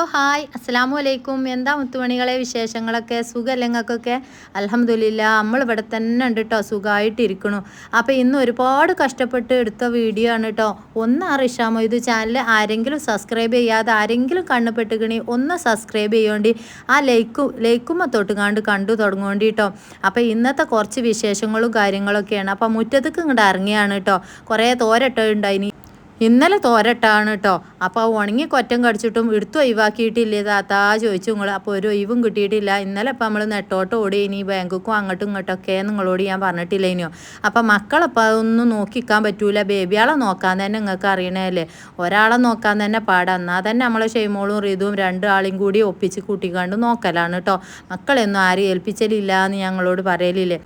Hello hi. അസ്സാം വലൈക്കും എന്താ മുത്തുമണികളെ വിശേഷങ്ങളൊക്കെ? സുഖമല്ലേ നിങ്ങൾക്കൊക്കെ അലഹമ്മദില്ല നമ്മൾ ഇവിടെ തന്നെ ഉണ്ട് കേട്ടോ സുഖമായിട്ടിരിക്കണു അപ്പോൾ ഇന്ന് ഒരുപാട് കഷ്ടപ്പെട്ട് എടുത്ത വീഡിയോ ആണ് കേട്ടോ ഒന്ന് ആ റിഷാമോ ഇത് ചാനൽ ആരെങ്കിലും സബ്സ്ക്രൈബ് ചെയ്യാതെ ആരെങ്കിലും കണ്ണ് പെട്ടുകണി ഒന്ന് സബ്സ്ക്രൈബ് ചെയ്യേണ്ടി. ആ ലൈക്കും ലൈക്കുമ്മ തൊട്ട് കണ്ട് കണ്ടു തുടങ്ങേണ്ടി കേട്ടോ അപ്പോൾ ഇന്നത്തെ കുറച്ച് വിശേഷങ്ങളും കാര്യങ്ങളൊക്കെയാണ്. അപ്പോൾ മുറ്റത്തേക്ക് ഇങ്ങോട്ട് ഇറങ്ങിയാണ് കേട്ടോ കുറേ തോരട്ടുണ്ടായിനി ഇന്നലെ തോരട്ടാണ് കേട്ടോ അപ്പോൾ ഉണങ്ങി കൊറ്റം കടിച്ചിട്ടും എടുത്തു ഒഴിവാക്കിയിട്ടില്ലേ താത്താ ചോദിച്ചു നിങ്ങൾ അപ്പോൾ ഒരു ഒഴിവും കിട്ടിയിട്ടില്ല. ഇന്നലെ ഇപ്പം നമ്മൾ നെട്ടോട്ട് ഓടി ഇനി ബാങ്കുക്കും അങ്ങോട്ടും ഇങ്ങോട്ടൊക്കെ നിങ്ങളോട് ഞാൻ പറഞ്ഞിട്ടില്ല ഇനിയോ അപ്പം മക്കളപ്പോൾ അതൊന്നും നോക്കിക്കാൻ പറ്റൂല. ബേബിയാളെ നോക്കാൻ തന്നെ നിങ്ങൾക്ക് അറിയണല്ലേ. ഒരാളെ നോക്കാൻ തന്നെ പാടാം. എന്നാൽ തന്നെ നമ്മളെ ഷെയ്മോളും റീതും രണ്ടാളെയും കൂടി ഒപ്പിച്ച് കൂട്ടിക്കാണ്ട് നോക്കലാണ് കേട്ടോ മക്കളെയൊന്നും ആരും ഏൽപ്പിച്ചലില്ല എന്ന് ഞങ്ങളോട് പറയലില്ലേ.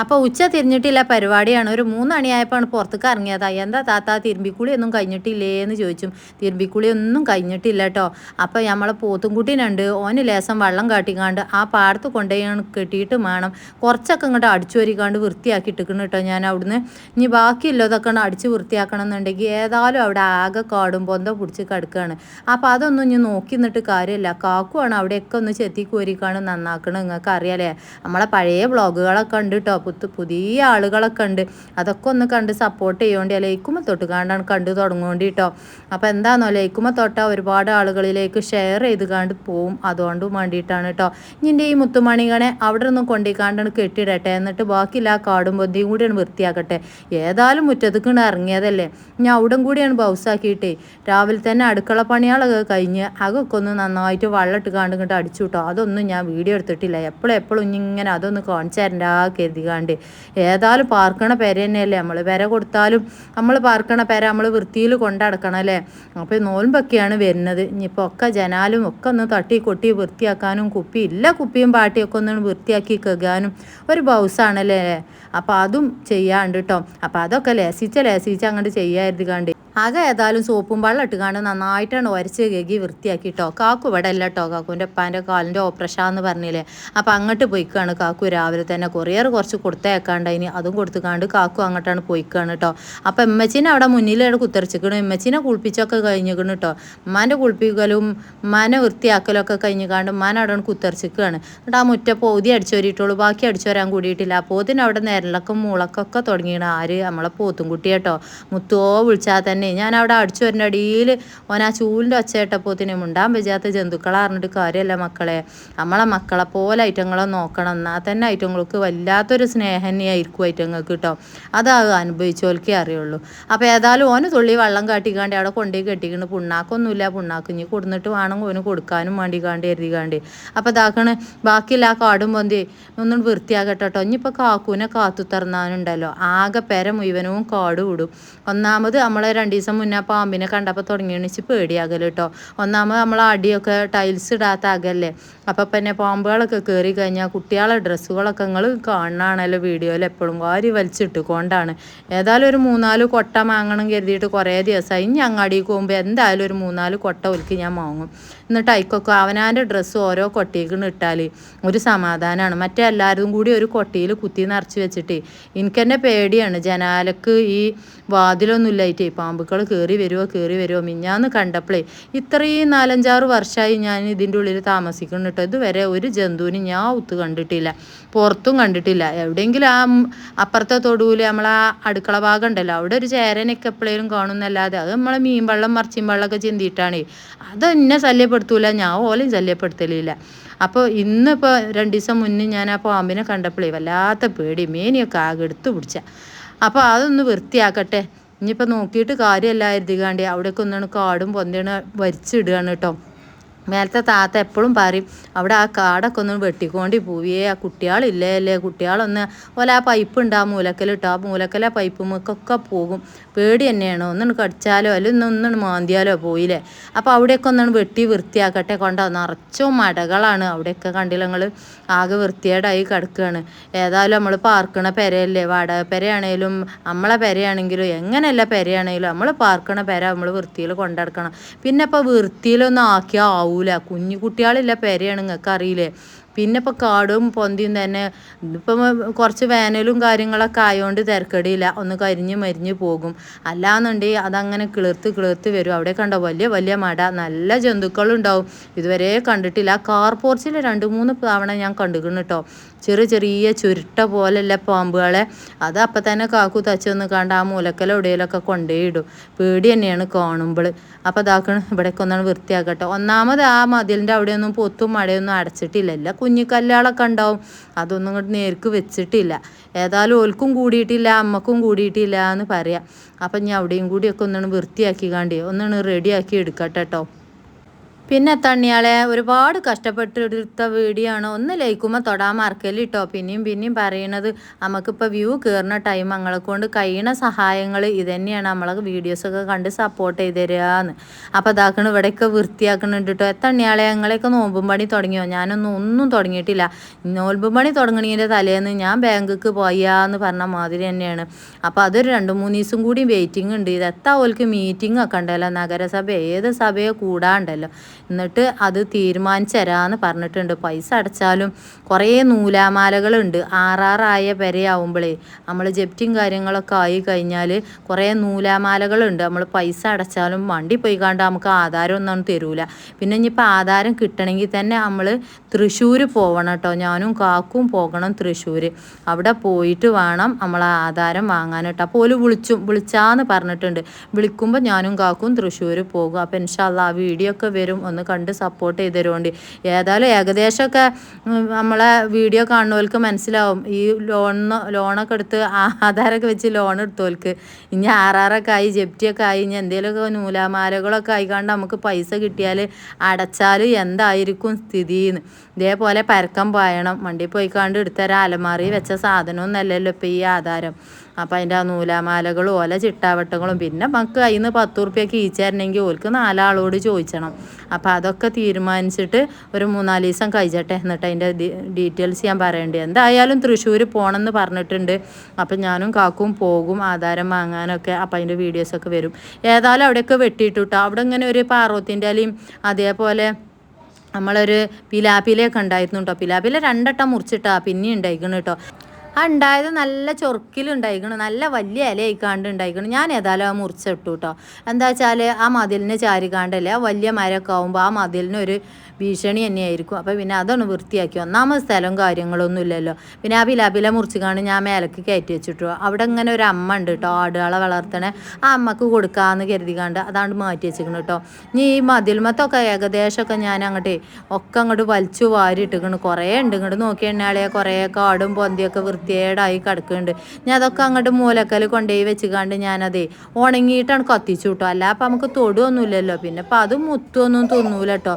അപ്പോൾ ഉച്ച തിരിഞ്ഞിട്ടില്ല പരിപാടിയാണ്. ഒരു മൂന്നണിയായപ്പോൾ പുറത്തേക്ക് ഇറങ്ങിയതാ. എന്താ താത്ത തിരുമ്പിക്കുളി ഒന്നും കഴിഞ്ഞിട്ടില്ലേ എന്ന് ചോദിച്ചു. തിരുമ്പിക്കുളി ഒന്നും കഴിഞ്ഞിട്ടില്ല കേട്ടോ അപ്പോൾ നമ്മളെ പോത്തുംകുട്ടീനുണ്ട്. ഓന് ലേസം വെള്ളം കാട്ടിക്കാണ്ട് ആ പാടത്ത് കൊണ്ടുപോയി കെട്ടിയിട്ട് വേണം. കുറച്ചൊക്കെ ഇങ്ങോട്ട് അടിച്ചു വരിക്കാണ്ട് വൃത്തിയാക്കിയിട്ടിരിക്കണം കേട്ടോ ഞാൻ അവിടുന്ന്. ഇനി ബാക്കിയുള്ളതൊക്കെ അടിച്ച് വൃത്തിയാക്കണം എന്നുണ്ടെങ്കിൽ ഏതായാലും അവിടെ ആകെ കാടും പൊന്തം പിടിച്ച് കിടക്കുകയാണ്. അപ്പോൾ അതൊന്നും ഇനി നോക്കി നിന്നിട്ട് കാര്യമില്ല. കാക്കുവാണ് അവിടെയൊക്കെ ഒന്ന് ചെത്തി കോരിക്കാണ് നന്നാക്കണം നിങ്ങൾക്ക് അറിയാലേ നമ്മളെ പഴയ ബ്ലോഗുകളൊക്കെ ഉണ്ട് കേട്ടോ പുത്ത് പുതിയ ആളുകളൊക്കെ ഉണ്ട്. അതൊക്കെ ഒന്ന് കണ്ട് സപ്പോർട്ട് ചെയ്യേണ്ടി ലൈക്കുമ തൊട്ട് കാണ്ടാണ് കണ്ടു തുടങ്ങേണ്ടി കേട്ടോ അപ്പോൾ എന്താണെന്നോ ലൈക്കുമ്പോൾ തൊട്ട ഒരുപാട് ആളുകളിലേക്ക് ഷെയർ ചെയ്ത് കണ്ട് പോവും. അതുകൊണ്ട് വേണ്ടിയിട്ടാണ് കേട്ടോ ഇനിന്റെ ഈ മുത്തുമണികളെ അവിടെ ഒന്നും കൊണ്ടിക്കാണ്ടാണ് കെട്ടിയിടട്ടെ എന്നിട്ട് ബാക്കിയില്ല കാടും പൊന്തിയും കൂടിയാണ് വൃത്തിയാക്കട്ടെ. ഏതായാലും മുറ്റത്തേക്ക് ഇറങ്ങിയതല്ലേ? ഞാൻ അവിടെ കൂടിയാണ് ബൗസാക്കിയിട്ടേ. രാവിലെ തന്നെ അടുക്കള പണികളൊക്കെ കഴിഞ്ഞ് അകൊക്കെ ഒന്ന് നന്നായിട്ട് വെള്ളമിട്ട് കാണ്ട് ഇങ്ങോട്ട് അടിച്ചു കേട്ടോ അതൊന്നും ഞാൻ വീഡിയോ എടുത്തിട്ടില്ല. എപ്പോഴും എപ്പോഴും ഇങ്ങനെ അതൊന്ന് കാണിച്ചു തരണ്ടാ കരുതികാണ്ട് ഏതായാലും പാർക്കണ പെര തന്നെയല്ലേ നമ്മൾ പെര കൊടുത്താലും നമ്മൾ പാർക്കണ പെര നമ്മൾ വൃത്തിയിൽ കൊണ്ടടക്കണം അല്ലേ? അപ്പോൾ നോൽമ്പൊക്കെയാണ് വരുന്നത്. ഇനിയിപ്പോൾ ഒക്കെ ജനാലും ഒക്കെ ഒന്ന് തട്ടി കൊട്ടി വൃത്തിയാക്കാനും കുപ്പി ഇല്ല കുപ്പിയും പാട്ടിയൊക്കെ ഒന്ന് വൃത്തിയാക്കി കഴുകാനും ഒരു ബൗസാണല്ലേ? അപ്പോൾ അതും ചെയ്യാണ്ട് കേട്ടോ അപ്പോൾ അതൊക്കെ ലസിച്ച ലസിച്ച് അങ്ങോട്ട് ചെയ്യാതിരുത് കണ്ട്. ആകെ ഏതായാലും സോപ്പും വെള്ളം ഇട്ട് കാണും നന്നായിട്ടാണ് ഉരച്ച് കേകി വൃത്തിയാക്കി കേട്ടോ കാക്കു ഇവിടെ അല്ല കേട്ടോ കാക്കുവിന്റെ ഉപ്പാന്റെ കാലിന്റെ ഓപ്പറേഷൻ എന്ന് പറഞ്ഞില്ലേ. അപ്പോൾ അങ്ങോട്ട് പോയിക്കാണ് കാക്കു രാവിലെ തന്നെ. കൊറിയർ കുറച്ച് കൊടുത്തേക്കാണ്ട് ഇനി അതും കൊടുത്തുകാണ്ട് കാക്കു അങ്ങോട്ടാണ് പോയിക്കാണ് കേട്ടോ അപ്പോൾ ഉമ്മച്ചീനെ അവിടെ മുന്നിലാണ് കുത്തിറച്ചിക്കണം ഉമ്മച്ചീനെ കുളിപ്പിച്ചൊക്കെ കഴിഞ്ഞിക്കണം കേട്ടോ ഉമ്മാന്റെ കുളിപ്പിക്കലും ഉമ്മാനെ വൃത്തിയാക്കലും ഒക്കെ കഴിഞ്ഞിക്കാണ്ട് ഉമ്മാൻ അവിടെ കുത്തിറച്ചിക്കുകയാണ് എന്നിട്ട് ആ മുറ്റ പോതി അടിച്ചോരിയിട്ടുള്ളൂ ബാക്കി അടിച്ചോരാൻ കൂടിയിട്ടില്ല. അപ്പോൾ അവിടെ നിരലക്കും മുളക്കൊക്കെ തുടങ്ങിയാണ്. ആര്? നമ്മളെ പോത്തും കുട്ടി കേട്ടോ മുത്തോ വിളിച്ചാൽ തന്നെ ഞാൻ അവിടെ അടിച്ചു വരുന്ന അടിയിൽ ഓൻ ആ ചൂലിന്റെ ഒച്ചയിട്ടപ്പോത്തിന് മുണ്ടാൻ പറ്റാത്ത ജന്തുക്കളെ അറിഞ്ഞിട്ട് കാര്യമല്ല മക്കളെ. നമ്മളെ മക്കളെ പോലെ ഐറ്റങ്ങളെ നോക്കണം. എന്നാൽ തന്നെ ഐറ്റങ്ങൾക്ക് വല്ലാത്തൊരു സ്നേഹനെയായിരിക്കും ഐറ്റങ്ങൾക്ക് കേട്ടോ അത് അനുഭവിച്ചോൽക്കേ അറിയുള്ളൂ. അപ്പോൾ ഏതായാലും ഓന് തുള്ളി വെള്ളം കാട്ടിക്കാണ്ട് അവിടെ കൊണ്ടുപോയി കെട്ടിക്കണ്. പുണ്ണാക്കൊന്നുമില്ല. പുണ്ണാക്ക് ഇനി കൊടുന്നിട്ട് വേണം ഓന് കൊടുക്കാനും വേണ്ടി കാണ്ടി അപ്പോൾ ഇതാക്കണ് ബാക്കിയെല്ലാ കാടും പൊന്തി ഒന്നും വൃത്തിയാകട്ടെ കേട്ടോ ഇനിയിപ്പോൾ കാക്കൂനെ കാത്തു തറന്നാനുണ്ടല്ലോ. ആകെ പെര മുഴുവനും കാട് വിടും ഒന്നാമത് നമ്മളെ രണ്ട് ദിവസം മുന്നേ പാമ്പിനെ കണ്ടപ്പോൾ തുടങ്ങിയണിച്ച് പേടിയാകൽ കേട്ടോ ഒന്നാമത് നമ്മൾ അടിയൊക്കെ ടൈൽസ് ഇടാത്ത അകല്ലേ. അപ്പോൾ പിന്നെ പാമ്പുകളൊക്കെ കയറി കഴിഞ്ഞാൽ കുട്ടികളെ ഡ്രസ്സുകളൊക്കെ നിങ്ങൾ കാണണമാണല്ലോ വീഡിയോയിൽ എപ്പോഴും വാരി വലിച്ചിട്ട് കൊണ്ടാണ് ഏതായാലും ഒരു മൂന്നാൽ കൊട്ട വാങ്ങണം കരുതിയിട്ട് കുറേ ദിവസമായി ഇനി അങ്ങാടിക്ക് പോകുമ്പോൾ എന്തായാലും ഒരു മൂന്നാൽ കൊട്ട ഒലിക്ക് ഞാൻ വാങ്ങും എന്നിട്ട് അയക്കൊക്കെ അവനാന്റെ ഡ്രസ്സ് ഓരോ കൊട്ടയ്ക്ക് ഇട്ടാൽ ഒരു സമാധാനമാണ് മറ്റേ എല്ലാവരും കൂടി ഒരു കൊട്ടിയിൽ കുത്തി നിറച്ച് വെച്ചിട്ട് എനിക്കെന്നെ പേടിയാണ്. ജനാലക്ക് ഈ വാതിലൊന്നും ഇല്ലായിട്ടേ പാമ്പുകൾ കയറി വരുമോ കയറി വരുമോ മിഞ്ഞാന്ന് കണ്ടപ്പോഴേ ഇത്രയും നാലഞ്ചാറ് വർഷമായി ഞാൻ ഇതിന്റെ ഉള്ളിൽ താമസിക്കുന്നു കേട്ടോ. ഇതുവരെ ഒരു ജന്തുവിന് ഞാൻ ഒത്ത് കണ്ടിട്ടില്ല. പുറത്തും കണ്ടിട്ടില്ല. എവിടെയെങ്കിലും ആ അപ്പുറത്തെ തൊടുവിൽ നമ്മളെ അടുക്കള ഭാഗം ഉണ്ടല്ലോ. അവിടെ ഒരു ചേരനൊക്കെ എപ്പോഴേലും കാണുന്നല്ലാതെ അത് നമ്മളെ മീൻ വെള്ളം മറിച്ചിൻ വെള്ളമൊക്കെ ചിന്തിയിട്ടാണ്. അത് എന്നെ ശല്യപ്പെടുത്തൂല. ഞാൻ ഓലെയും ശല്യപ്പെടുത്തലില്ല. അപ്പോൾ ഇന്നിപ്പോൾ രണ്ട് ദിവസം മുന്നേ ഞാൻ ആ പാമ്പിനെ കണ്ടപ്പോഴേ വല്ലാത്ത പേടി. മേനിയൊക്കെ ആകെ എടുത്തു പിടിച്ച. അപ്പോൾ അതൊന്ന് വൃത്തിയാക്കട്ടെ. ഇനിയിപ്പോൾ നോക്കിയിട്ട് കാര്യമല്ലായിരുന്നു എഴുതികാണ്ട് അവിടേക്ക് ഒന്നാണ് കാടും പൊന്തയാണ് വരിച്ചിടുകയാണ് കേട്ടോ. മേലത്തെ താത്ത എപ്പോഴും പറയും അവിടെ ആ കാടൊക്കെ ഒന്ന് വെട്ടിക്കൊണ്ടി പോവിയേ ആ കുട്ടികളില്ലേ അല്ലേ കുട്ടികളൊന്ന് ഓല ആ പൈപ്പ് ഉണ്ട് ആ മൂലക്കലിട്ടോ ആ മൂലക്കല പൈപ്പ് മുക്കൊക്കെ പോകും. പേടി തന്നെയാണ്. ഒന്നും കടിച്ചാലോ അല്ലെങ്കിൽ ഒന്നും മാന്തിയാലോ പോയില്ലേ? അപ്പോൾ അവിടെയൊക്കെ ഒന്നാണ് വെട്ടി വൃത്തിയാക്കട്ടെ കൊണ്ടോ. നിറച്ചും മടകളാണ് അവിടെയൊക്കെ കണ്ടില്ല ഞങ്ങൾ ആകെ വൃത്തിയേടായി കിടക്കുകയാണ് ഏതായാലും നമ്മൾ പാർക്കണ പെരയല്ലേ? വാടക പെരയാണേലും നമ്മളെ പെരയാണെങ്കിലും എങ്ങനെയല്ല പെരയാണെങ്കിലും നമ്മൾ പാർക്കണ പെര നമ്മൾ വൃത്തിയിൽ കൊണ്ടെടുക്കണം. പിന്നെ ഇപ്പോൾ വൃത്തിയിലൊന്നും ആക്കിയാൽ ആവൂല കുഞ്ഞു കുട്ടികളില്ല പെരയാണ് നിങ്ങൾക്ക് അറിയില്ലേ പിന്നെ ഇപ്പോൾ കാടും പൊന്തിയും തന്നെ. ഇപ്പം കുറച്ച് വേനലും കാര്യങ്ങളൊക്കെ ആയതുകൊണ്ട് തിരക്കടിയില്ല ഒന്ന് കരിഞ്ഞ് മരിഞ്ഞ് പോകും. അല്ലാന്നുണ്ടെങ്കിൽ അതങ്ങനെ കിളിർത്ത് കിളിർത്ത് വരും. അവിടെ കണ്ടോ വലിയ വലിയ മട. നല്ല ജന്തുക്കളുണ്ടാവും. ഇതുവരെ കണ്ടിട്ടില്ല. കാർ പോർച്ചിൽ രണ്ട് മൂന്ന് തവണ ഞാൻ കണ്ടുകണ് കേട്ടോ ചെറിയ ചെറിയ ചുരുട്ട പോലെയുള്ള പാമ്പുകളെ. അത് അപ്പം തന്നെ കാക്കു തച്ചൊന്ന് കണ്ട് ആ മൂലക്കല ഉടയിലൊക്കെ കൊണ്ടേ ഇടും പേടി തന്നെയാണ് കാണുമ്പോൾ. അപ്പോൾ ഇതാക്കണം. ഇവിടെയൊക്കെ ഒന്നാണ് വൃത്തിയാക്കട്ടെ. ഒന്നാമത് ആ മതിലിന്റെ അവിടെയൊന്നും പൊത്തും മഴയൊന്നും അടച്ചിട്ടില്ല. എല്ലാ കുഞ്ഞു കല്ലുകളൊക്കെ ഉണ്ടാവും. അതൊന്നും ഇങ്ങോട്ട് നേർക്ക് വെച്ചിട്ടില്ല. ഏതായാലും ഓൽക്കും കൂടിയിട്ടില്ല അമ്മക്കും കൂടിയിട്ടില്ല എന്ന് പറയാം. അപ്പം ഞാൻ അവിടെയും കൂടിയൊക്കെ ഒന്നാണ് വൃത്തിയാക്കി കാണ്ടി ഒന്നാണ് റെഡിയാക്കി എടുക്കട്ടെ കേട്ടോ പിന്നെ തണ്ണിയാളെ ഒരുപാട് കഷ്ടപ്പെട്ടെടുത്ത വീഡിയോ ആണ്. ഒന്ന് ലൈക്കുമ്പോൾ തൊടാൻ മറക്കൽ കേട്ടോ പിന്നെയും പിന്നെയും പറയണത് നമുക്കിപ്പോൾ വ്യൂ കയറുന്ന ടൈം ഞങ്ങളെ കൊണ്ട് കഴിയണ സഹായങ്ങൾ ഇതന്നെയാണ്. നമ്മളെ വീഡിയോസൊക്കെ കണ്ട് സപ്പോർട്ട് ചെയ്ത് തരികയെന്ന് അപ്പോൾ അതാക്കണ ഇവിടെയൊക്കെ വൃത്തിയാക്കണുണ്ട് കേട്ടോ തണ്ണിയാളെ ഞങ്ങളെയൊക്കെ നോമ്പും പണി തുടങ്ങിയോ? ഞാനൊന്നും ഒന്നും തുടങ്ങിയിട്ടില്ല. നോൽമ്പും പണി തുടങ്ങണതിന്റെ തലേന്ന് ഞാൻ ബാങ്കിൽക്ക് പോയാന്ന് പറഞ്ഞ മാതിരി തന്നെയാണ്. അപ്പോൾ അതൊരു രണ്ട് മൂന്ന് ദിവസം കൂടി വെയിറ്റിംഗ് ഉണ്ട്. ഇത് എത്താ ഓൽക്ക് മീറ്റിംഗ് ഒക്കെ ഉണ്ടല്ലോ. നഗരസഭ ഏത് സഭയോ കൂടാണ്ടല്ലോ. എന്നിട്ട് അത് തീരുമാനിച്ചു തരാമെന്ന് പറഞ്ഞിട്ടുണ്ട്. പൈസ അടച്ചാലും കുറേ നൂലാമാലകളുണ്ട്. ആറാറായ പെരയാവുമ്പോഴേ നമ്മൾ ജപ്റ്റിയും കാര്യങ്ങളൊക്കെ ആയി കഴിഞ്ഞാൽ കുറേ നൂലാമാലകളുണ്ട്. നമ്മൾ പൈസ അടച്ചാലും വണ്ടി പോയി കണ്ട് നമുക്ക് ആധാരം ഒന്നും തരൂല. പിന്നെ ഇനിയിപ്പോൾ ആധാരം കിട്ടണമെങ്കിൽ തന്നെ നമ്മൾ തൃശ്ശൂർ പോകണം കേട്ടോ ഞാനും കാക്കും പോകണം തൃശ്ശൂർ അവിടെ പോയിട്ട് വേണം നമ്മൾ ആധാരം വാങ്ങാൻ കേട്ടോ അപ്പോൾ ഒരു വിളിച്ചു വിളിച്ചാന്ന് പറഞ്ഞിട്ടുണ്ട്. വിളിക്കുമ്പോൾ ഞാനും കാക്കും തൃശ്ശൂർ പോകും. അപ്പോൾ ഇൻഷാല്ല ആ വീഡിയോ ഒക്കെ വരും. ഒന്ന് കണ്ട് സപ്പോർട്ട് ചെയ്ത് തരുകൊണ്ട് ഏതായാലും ഏകദേശമൊക്കെ നമ്മളെ വീഡിയോ കാണുന്നവർക്ക് മനസ്സിലാവും. ഈ ലോൺ ലോണൊക്കെ എടുത്ത് ആധാരമൊക്കെ വെച്ച് ലോൺ എടുത്തവർക്ക് ഇനി ആറാറൊക്കെ ആയി ജപ്റ്റിയൊക്കെ ആയി ഇനി എന്തെങ്കിലുമൊക്കെ നൂലാമാലകളൊക്കെ ആയിക്കാണ്ട് നമുക്ക് പൈസ കിട്ടിയാൽ അടച്ചാൽ എന്തായിരിക്കും സ്ഥിതിന്ന്. ഇതേപോലെ പരക്കം പായണം. വണ്ടി പോയിക്കാണ്ട് എടുത്തരാ. അലമാറി വെച്ച സാധനമൊന്നല്ലല്ലോ ഇപ്പോൾ ഈ ആധാരം. അപ്പം അതിന്റെ ആ നൂലാമാലകളും ഓല ചിട്ടാവട്ടങ്ങളും. പിന്നെ നമുക്ക് കയ്യിൽ നിന്ന് പത്ത് റുപ്യക്ക് ഈച്ചരണമെങ്കിൽ ഓൽക്ക് നാലാളോട് ചോദിച്ചണം. അപ്പം അതൊക്കെ തീരുമാനിച്ചിട്ട് ഒരു മൂന്നാൽ ദിവസം കഴിച്ചട്ടെ എന്നിട്ട് അതിന്റെ ഡീറ്റെയിൽസ് ഞാൻ പറയേണ്ടി. എന്തായാലും തൃശ്ശൂർ പോകണമെന്ന് പറഞ്ഞിട്ടുണ്ട്. അപ്പം ഞാനും കാക്കും പോകും ആധാരം വാങ്ങാനൊക്കെ. അപ്പം അതിന്റെ വീഡിയോസൊക്കെ വരും. ഏതായാലും അവിടെയൊക്കെ വെട്ടിയിട്ടുട്ടോ. അവിടെ ഇങ്ങനെ ഒരു പാറോത്തിന്റെ അലയും അതേപോലെ നമ്മളൊരു പിലാപ്പിലയൊക്കെ ഉണ്ടായിരുന്നു കേട്ടോ പിലാപ്പില രണ്ടട്ടം മുറിച്ചിട്ടാ പിന്നെ ഉണ്ടായിരിക്കണം കേട്ടോ ആ ഉണ്ടായത് നല്ല ചൊറുക്കിലുണ്ടായിക്കണം നല്ല വലിയ ഇല ആയിക്കാണ്ട് ഉണ്ടായിക്കണം. ഞാൻ ഏതായാലും ആ മുറിച്ചിട്ടു കേട്ടോ എന്താ വെച്ചാൽ ആ മതിലിന് ചാരിക്കാണ്ടല്ലേ ആ വലിയ മരമൊക്കെ ആകുമ്പോൾ ആ മതിലിനൊരു ഭീഷണി തന്നെയായിരിക്കും. അപ്പോൾ പിന്നെ അതൊന്ന് വൃത്തിയാക്കി. ഒന്നാമത് സ്ഥലവും കാര്യങ്ങളൊന്നും ഇല്ലല്ലോ. പിന്നെ ആ വിലാപില മുറിച്ചുകാണ് ഞാൻ മേലക്ക് കയറ്റി വെച്ചിട്ടു. അവിടെ ഇങ്ങനെ ഒരു അമ്മ ഉണ്ട് കേട്ടോ ആടുകളെ വളർത്തണേ. ആ അമ്മയ്ക്ക് കൊടുക്കാമെന്ന് കരുതി കണ്ട് അതാണ്ട് മാറ്റി വെച്ചിരിക്കണം കേട്ടോ ഇനി ഈ മതിൽമത്തൊക്കെ ഏകദേശമൊക്കെ ഞാൻ അങ്ങോട്ടേ ഒക്കെ അങ്ങോട്ട് വലിച്ചു വാരി ഇട്ടിക്കണ്. കുറേ ഉണ്ട്. ഇങ്ങോട്ട് നോക്കി എണ്ണയാളെ കുറേ കാടും പൊന്തിയൊക്കെ വൃത്തിയേടായി കിടക്കുന്നുണ്ട് ഞാൻ അതൊക്കെ അങ്ങോട്ട് മൂലക്കൽ കൊണ്ടുപോയി വെച്ച് കണ്ട് ഞാനതേ ഉണങ്ങിയിട്ടാണ് കത്തിച്ചു കേട്ടോ അല്ല അപ്പം നമുക്ക് തൊടുവൊന്നുമില്ലല്ലോ പിന്നെ അപ്പം അത് മുത്തൊന്നും തിന്നൂല കേട്ടോ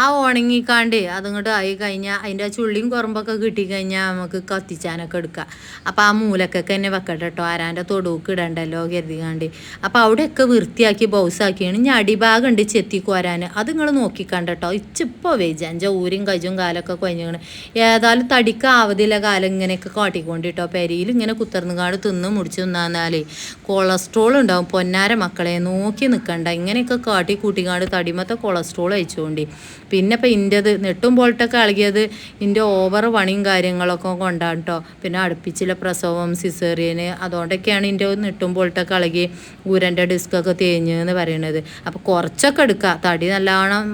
ആ ഉണങ്ങിക്കാണ്ട് അതിങ്ങോട്ട് ആയി കഴിഞ്ഞാൽ അതിന്റെ ആ ചുള്ളിയും കുറമ്പൊക്കെ കിട്ടിക്കഴിഞ്ഞാൽ നമുക്ക് കത്തിച്ചാനൊക്കെ എടുക്കാം. അപ്പോൾ ആ മൂലക്കൊക്കെ തന്നെ വെക്കട്ടെ കേട്ടോ ആരാന്റെ തൊടുക്ക് ഇടണ്ടല്ലോ കരുതിക്കാണ്ട് അപ്പോൾ അവിടെയൊക്കെ വൃത്തിയാക്കി ബൗസാക്കിയാണ്. ഇനി അടിഭാഗം ഉണ്ട് ചെത്തിക്കോരാൻ അത് നിങ്ങൾ നോക്കിക്കണ്ട കേട്ടോ ഇച്ചിപ്പോൾ വേജ അഞ്ച ഊരും കജും കാലൊക്കെ കൊഞ്ഞാണ് ഏതായാലും തടിക്ക് കാലം ഇങ്ങനെയൊക്കെ കാട്ടിക്കൊണ്ട് കേട്ടോ പെരിയിൽ ഇങ്ങനെ കുത്തർന്നുകാട് തിന്ന് മുടിച്ച് തിന്നാന്നാലേ കൊളസ്ട്രോൾ ഉണ്ടാവും. പൊന്നാര മക്കളെ നോക്കി നിൽക്കണ്ട ഇങ്ങനെയൊക്കെ കാട്ടി കൂട്ടിക്കാണ്ട് തടിമത്തെ കൊളസ്ട്രോൾ അയച്ചുകൊണ്ട് പിന്നെ ഇപ്പം ഇന്റെത് നെട്ടും ബോൾട്ടൊക്കെ ഇളകിയത് ഇന്റെ ഓവർ പണിയും കാര്യങ്ങളൊക്കെ കൊണ്ടാണ് കേട്ടോ പിന്നെ അടുപ്പിച്ചില്ല പ്രസവം സിസേറിയന് അതുകൊണ്ടൊക്കെയാണ് ഇന്റെ നെട്ടും ബോൾട്ടൊക്കെ ഇളകി ഊരന്റെ ഡിസ്കൊക്കെ തേഞ്ഞെന്ന് പറയണത്. അപ്പോൾ കുറച്ചൊക്കെ എടുക്കുക തടി നല്ലോണം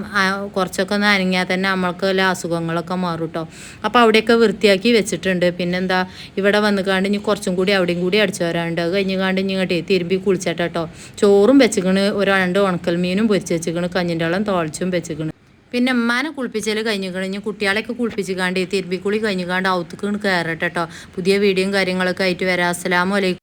കുറച്ചൊക്കെ ഒന്ന് അനങ്ങിയാൽ തന്നെ നമ്മൾക്ക് വല്ല അസുഖങ്ങളൊക്കെ മാറും കേട്ടോ അപ്പോൾ അവിടെയൊക്കെ വൃത്തിയാക്കി വെച്ചിട്ടുണ്ട്. പിന്നെന്താ ഇവിടെ വന്ന് കാണ്ട് ഇനി കുറച്ചും കൂടി അവിടെയും കൂടി അടിച്ചു വരാനുണ്ട് അത് കഴിഞ്ഞ് കാണ്ട് ഇങ്ങോട്ടേ തിരുമ്പി കുളിച്ചേട്ടോ ചോറും വെച്ചിക്കണ് ഒരു രണ്ട് ഉണക്കൽ മീനും പൊരിച്ച് വെച്ചിക്കണ് കഞ്ഞിന്റെ വെള്ളം തോളിച്ചും വെച്ചിക്കണ്. പിന്നെ ഉമ്മാനെ കുളിപ്പിച്ചാൽ കഴിഞ്ഞു കഴിഞ്ഞ് കുട്ടികളെയൊക്കെ കുളിപ്പിച്ച് കാണ്ട് തിരുമ്പിക്കുളി കഴിഞ്ഞു കാണ്ട് ഔത്തുക്ക് കയറട്ടെ കേട്ടോ പുതിയ വീഡിയോയും കാര്യങ്ങളൊക്കെ ആയിട്ട് വരാം. അസ്സലാമു അലൈക്കും.